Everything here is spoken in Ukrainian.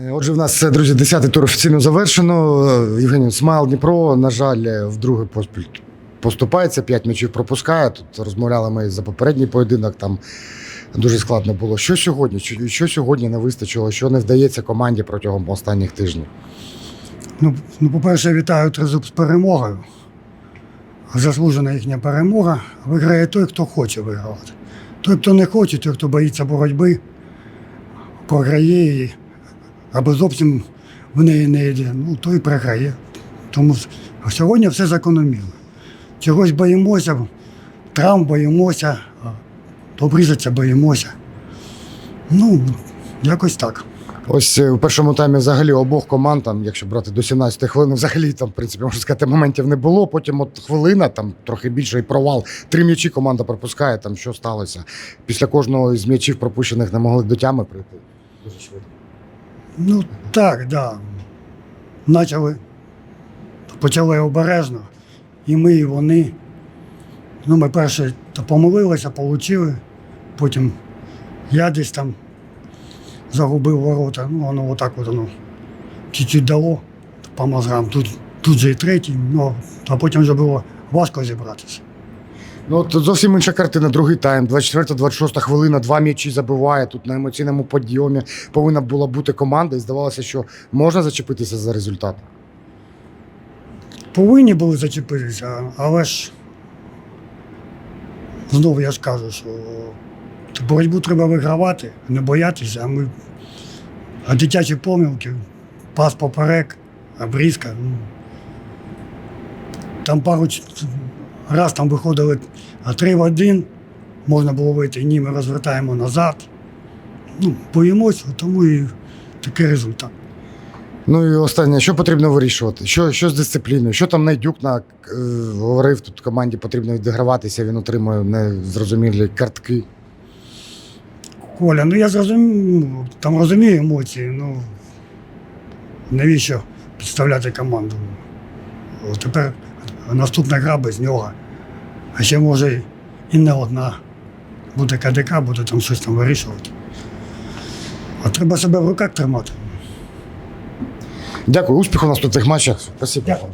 Отже, в нас, е, друзі, 10-й тур офіційно завершено. Е, Євгеній Смайл Дніпро, на жаль, е, вдруге поспіль поступається, 5 м'ячів пропускає. Тут розмовляли ми за попередній поєдинок, там дуже складно було. Що сьогодні? Що сьогодні не вистачило? Що не вдається команді протягом останніх тижнів? Ну, ну, по-перше, вітаю тризуб з перемогою. Заслужена їхня перемога. Виграє той, хто хоче вигравати. Той, хто не хоче, той, хто боїться боротьби, програє її, або зовсім в неї не йде, ну той програє. Тому сьогодні все закономірно. Чогось боїмося, травм боїмося, обрізатися боїмося. Ну, якось так. Ось е, у першому таймі взагалі обох команд, там, якщо брати до 17 хвилин, взагалі там, в принципі, можна сказати, моментів не було. Потім от хвилина, там трохи більше і провал. Три м'ячі команда пропускає. Там що сталося? Після кожного з м'ячів пропущених не могли до тями прийти. Дуже швидко. Ну так, да. Почали, почали обережно. І ми, і вони. Ну, ми перше то помилилися, отримали. Потім я десь там загубив ворота. Ну, воно отак от воно чуть-чуть дало по мозгам. Тут, тут же і третій, ну, а потім вже було важко зібратися. Ну, от зовсім інша картина. Другий тайм, 24-26 хвилина, два м'ячі забиває. Тут на емоційному підйомі повинна була бути команда, і здавалося, що можна зачепитися за результат. повинні були зачепитися, але ж знову я ж кажу, що боротьбу треба вигравати, не боятися, а ми. А дитячі помилки, пас поперек, обрізка. Ну, там пару раз там виходили три в один, можна було вийти, ні, ми розвертаємо назад. Ну, боїмося, тому і такий результат. Ну і останнє, що потрібно вирішувати? Що, що з дисципліною? Що там Найдюк на, е, говорив, тут команді потрібно відіграватися, він отримує незрозумілі картки. Коля, ну я зрозумів, там розумію емоції, ну навіщо підставляти команду? Тепер наступна гра без нього. А ще може і не одна. Буде КДК, буде там щось там вирішувати. А треба себе в руках тримати. Дякую, успіху нас в тих матчах. Спасибо. Дякую.